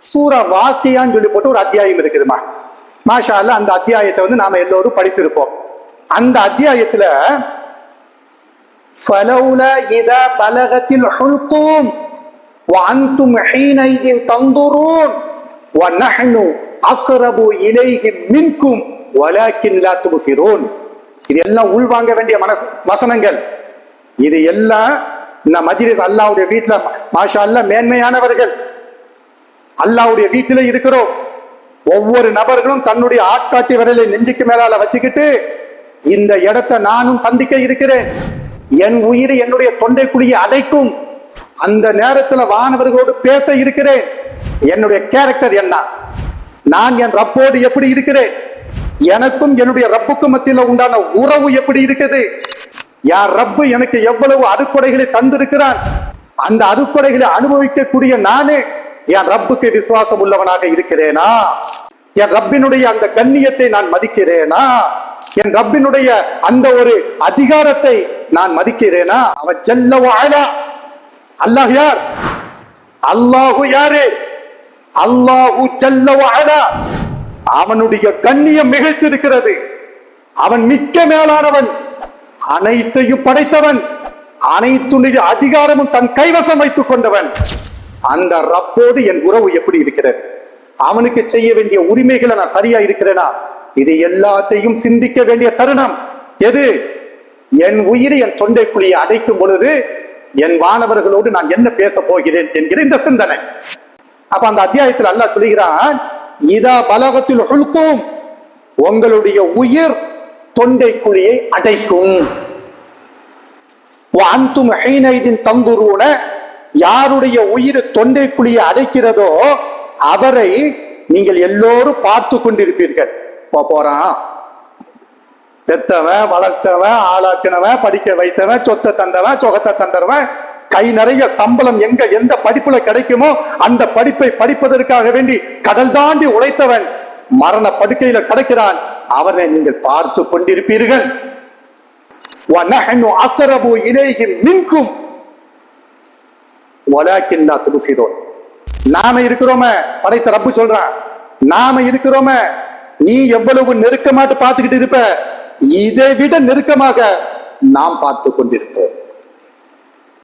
சூர வாக்கியான்னு சொல்லி போட்டு ஒரு அத்தியாயம் இருக்குதுமா மாஷா அல்லாஹ் அந்த அத்தியாயத்தை வந்து நாம எல்லோரும் படித்திருப்போம் அந்த அத்தியாயத்துல فلولا إذا بلغت الحلقوم وأنتم حينئذ تنظرون ونحن أقرب إليه منكم ولكن لا تبصرون இது எல்லாம் உள்வாங்க வேண்டிய மனசு வசனங்கள் இது எல்லாம் இந்த மஜ்லிஸ் அல்லாவுடைய வீட்டுல மாஷா அல்லா மேன்மையானவர்கள் அல்லாவுடைய வீட்டில இருக்கிறோம். ஒவ்வொரு நபர்களும் தன்னுடைய ஆட்காட்டி விரலை நெஞ்சுக்கு மேலால வச்சுக்கிட்டு இந்த இடத்தை நானும் சந்திக்க இருக்கிறேன். என் உயிர் என்னுடைய தொண்டைக்குழியை அடைக்கும். அந்த நேரத்துல வானவர்களோடு பேச இருக்கிறேன். என்னுடைய கேரக்டர் என்ன? நான் என் ரப்போடு எப்படி இருக்கிறேன்? எனக்கும் என்னுடைய ரப்புக்கும் மத்தியில உண்டான உறவு எப்படி இருக்குது? யார் ரப்பு எனக்கு எவ்வளவு அறுக்குடைகளை தந்திருக்கிறான்? அந்த அறுக்குடைகளை அனுபவிக்கக்கூடிய நானே என் ரப்புக்கு விசுவாசம் உள்ளவனாக இருக்கிறேனா? என் ரப்பினுடைய அந்த கண்ணியத்தை நான் மதிக்கிறேனா? என் ரப்பினுடைய அந்த ஒரு அதிகாரத்தை நான் மதிக்கிறேனா? அவன் செல்ல வாழா அல்லாஹ் யார்? அல்லாஹு யாரு? அல்லாஹு செல்ல வாழா அவனுடைய கண்ணியம் மிகைத்திருக்கிறது. அவன் மிக்க மேலானவன். அனைத்தையும் படைத்தவன். அனைத்துடைய அதிகாரமும் தன் கைவசம் வைத்துக் கொண்டவன். அந்த ரப்போடு என் உறவு எப்படி இருக்கிறது? அவனுக்கு செய்ய வேண்டிய உரிமைகளை நான் சரியா இருக்கிறேனா? இது எல்லாத்தையும் சிந்திக்க வேண்டிய தருணம். எது? என் உயிர் என் தொண்டைக்குழியை அடைக்கும் பொழுது என் மாணவர்களோடு நான் என்ன பேச போகிறேன் என்கிற இந்த சிந்தனை. அப்ப அந்த அத்தியாயத்தில் அல்லாஹ் சொல்கிறான் இதா பலகத்தில் ஒழுக்கும் உங்களுடைய உயிர் தொண்டைக்குழியை அடைக்கும். அந்தும் ஹீனைதின் தந்துருன யாருடைய உயிர் தொண்டைக்குழியை அடைக்கிறதோ அவரை நீங்கள் எல்லோரும் பார்த்து கொண்டிருப்பீர்கள். இப்போ போறான். பெத்தவன் வளர்த்தவன் ஆளாக்கினவன் படிக்க வைத்தவன் சொத்தை தந்தவன் சொகத்தை தந்தவன் கை நிறைய சம்பளம் எங்க எந்த படிப்புல கிடைக்குமோ அந்த படிப்பை படிப்பதற்காக வேண்டி கடல் தாண்டி உழைத்தவன் மரண படுக்கையில கிடைக்கிறான். அவனை நீங்கள் பார்த்து கொண்டிருப்பீர்கள். மின்கும் ஒலாக்கின்னா துபுசிதோன் நாம இருக்கிறோமே படைத்த ரப்பு சொல்றான். நாம இருக்கிறோமே நீ எவ்வளவு நெருக்கமாட்டு பார்த்துக்கிட்டு இருப்ப இதை விட நெருக்கமாக நாம் பார்த்து கொண்டிருப்போம்.